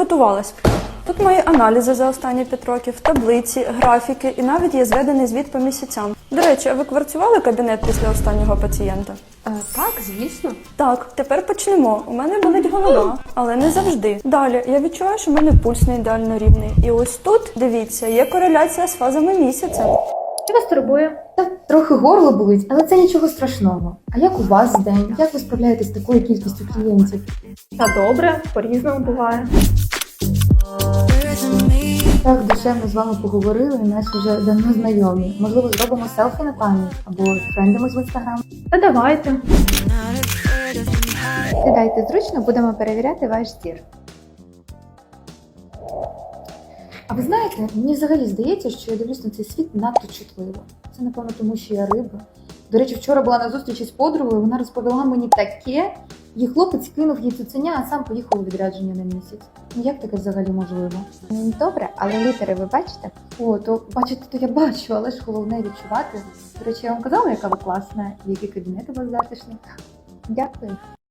підготувалась. Тут мої аналізи за останні 5 років, таблиці, графіки і навіть є зведений звіт по місяцям. До речі, а ви кварцювали кабінет після останнього пацієнта? Е, так, звісно. Так, тепер почнемо. У мене болить голова, але не завжди. Далі я відчуваю, що в мене пульс не ідеально рівний. І ось тут, дивіться, є кореляція з фазами місяця. Що вас турбує? Та трохи горло болить, але це нічого страшного. А як у вас день? Як ви справляєтесь з такою кількістю клієнтів? Та добре, по-різному буває. Так душевно з вами поговорили, наче вже давно знайомі. Можливо, зробимо селфі на пам'ять або френдимось в інстаграм. Та давайте. Сідайте зручно, будемо перевіряти ваш зір. А ви знаєте, мені взагалі здається, що я дивлюсь на цей світ надто чутливо. Це напевно тому, що я риба. До речі, вчора була на зустрічі з подругою, вона розповіла мені таке. Її хлопець кинув їй цуценя, а сам поїхав у відрядження на місяць. Ну як таке взагалі можливо? Добре, але літери ви бачите? О, то бачите, то я бачу, але ж головне відчувати. До речі, я вам казала, яка ви класна, і які кабінети у вас затишні. Дякую.